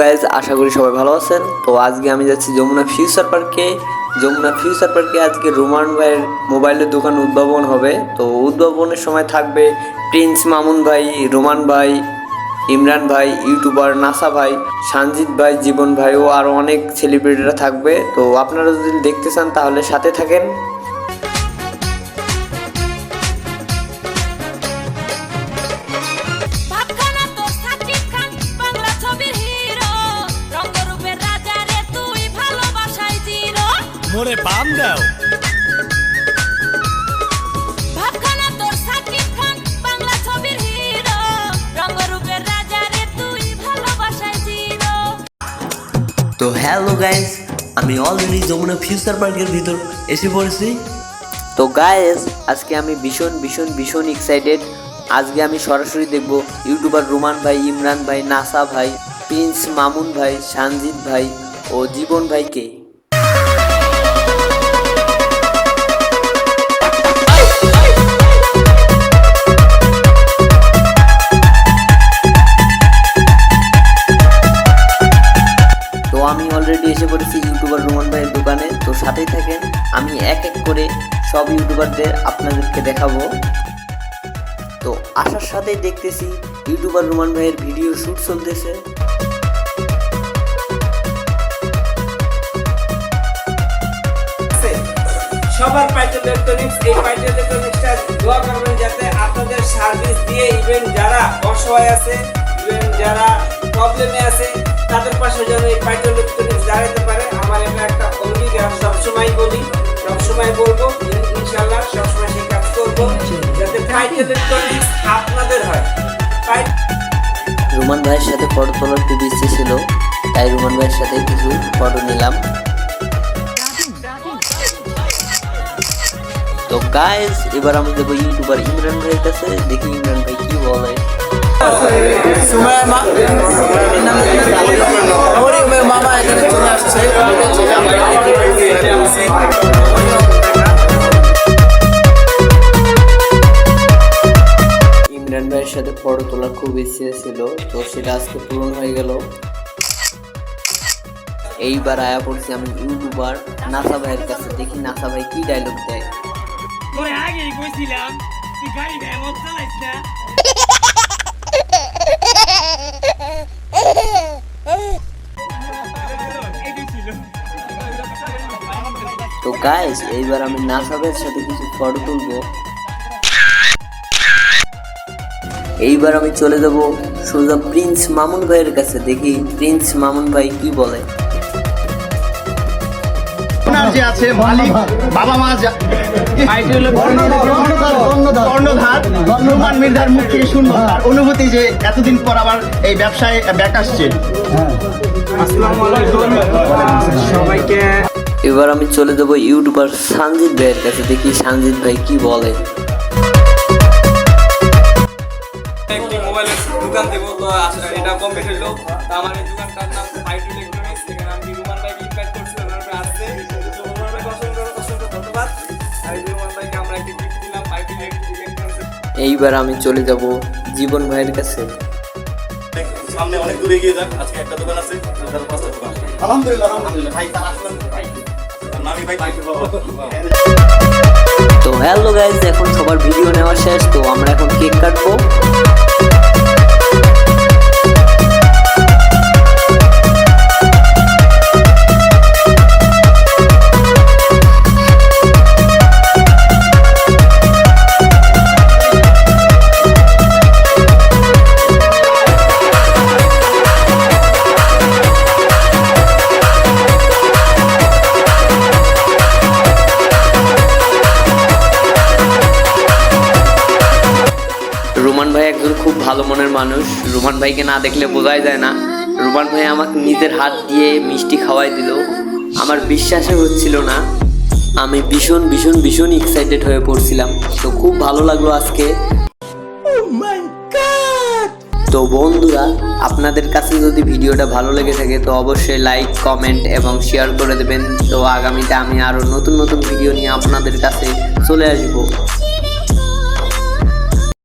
Guys আশা করি সবাই ভালো আছেন। তো আজকে আমি যাচ্ছি যমুনা ফিউচার পার্কে যমুনা ফিউচার পার্কে আজকে রোমান ভাইয়ের মোবাইলের দোকান উদ্ভাবন হবে। তো উদ্ভাবনের সময় থাকবে প্রিন্স মামুন ভাই, রোমান ভাই, ইমরান ভাই ইউটিউবার নাসা ভাই, সানজিৎ ভাই, জীবন ভাই ও আরও অনেক সেলিব্রিটিরা থাকবে। তো আপনারা যদি দেখতে চান তাহলে সাথে থাকেন। তুই ভালোবাসায় জিরো। তো হ্যালো গাইস আমি অলরেডি যমুনা ফিউচার পার্কের ভিতর এসে পড়েছি। তো গাইস আজকে আমি ভীষণ ভীষণ ভীষণ এক্সাইটেড আজকে আমি সরাসরি দেখব ইউটিউবার রোমান ভাই ইমরান ভাই নাসা ভাই প্রিন্স মামুন ভাই সানজিৎ ভাই ও জীবন ভাইকে। আমি অলরেডি এসে পড়েছি ইউটিউবার রোমান ভাইয়ের দোকানে। তো সাথেই থাকেন, আমি এক এক করে সব ইউটিউবারদের আপনাদেরকে দেখাবো। তো আসার সাথেই দেখতেছি ইউটিউবার রোমান ভাইয়ের ভিডিও শ্যুট চলতেছে। সবার পাইটেল ইলেকট্রনিক্স এই পাইটেল ইলেকট্রনিক্সটা দোয়া করবেন যাতে আপনাদের সার্ভিস দিয়ে ইভেন যারা অসহায় আছে ইভেন যারা প্রবলেমে আছে তাদের পাশে যেন এই পাইটেল ইলেকট্রনিক্স দাঁড়াতে পারে। আমার এটা একটা অঙ্গীকার সবসময় বলি সবসময় বলব ইনশাল্লাহ সবসময় সেই কাজ করব যাতে পাইটেল ইলেকট্রনিক্স আপনাদের হয়। রোমান ভাইয়ের সাথে ফটো তোলার খুব ইচ্ছে ছিল তাই রোমান ভাইয়ের সাথে কিছু ফটো নিলাম। তো গাইস এবার আমি দেবো ইউটিউবার ইমরান ভাইয়ের কাছে। দেখি ইমরান ভাই কি বলে। মরিয়মের মামা এখানে চলে আসছে। ইমরান ভাইয়ের সাথে ফটো তোলার খুব ইচ্ছে ছিল তো সেটা আজকে পূরণ হয়ে গেল। এইবার আয়া পড়ছি আমি ইউটিউবার নাসা ভাইয়ের কাছে। দেখি নাসা ভাই কি ডায়লগ দেয়। তোরে আগেই কইছিলাম তুই গাড়ি চালাইস না এটাই ছিল তো গাইস এইবার আমি নাসাবের সাথে কিছু ফটো তুলবো। এইবার আমি চলে যাব সোজা প্রিন্স মামুন ভাইয়ের কাছে দেখি, প্রিন্স মামুন ভাই কি বলে। যে আছে মালিক বাবা মা কর্ণধার রহমান মির্জার মুখ থেকে শুনব তার অনুভূতি যে এতদিন পর আবার এই ব্যবসায় ব্যাক আসছে। সবাইকে এবার আমি চলে যাব ইউটিউবার সানজিৎ ভাইয়ের কাছে। দেখি সানজিৎ ভাই কি বলে। একটি মোবাইলের দোকান দেবো। তো আস- এটা কমপ্লিট হলো তো আমার এই দোকানটার নাম ফাইভ ইলেকট্রনিক্স। এখানে আমি এইবার আমি চলে যাব জীবন ভাইয়ের কাছে। সামনে অনেক দূরে এগিয়ে আজকে একটা দোকান আছে তার পাঁচটা দোকান আলহামদুলিল্লাহ আলহামদুলিল্লাহ। ভাই তার আসলেন ভাই। নামি ভাই তো হ্যালো গাইজ এখন সবার ভিডিও নেওয়া শেষ তো আমরা এখন কেক কাটবো। রোমান ভাই একজন খুব ভালো মনের মানুষ। রোমান ভাইকে না দেখলে বোঝাই যায় না। রোমান ভাই আমাকে নিজের হাত দিয়ে মিষ্টি খাওয়াই দিল। আমার বিশ্বাসে হচ্ছিল না। আমি ভীষণ ভীষণ ভীষণ এক্সাইটেড হয়ে পড়ছিলাম। তো খুব ভালো লাগল আজকে। তো বন্ধুরা আপনাদের কাছে যদি ভিডিওটা ভালো লেগে থাকে তো অবশ্যই লাইক কমেন্ট এবং শেয়ার করে দেবেন। তো আগামীতে আমি আরও নতুন নতুন ভিডিও নিয়ে আপনাদের কাছে চলে আসব।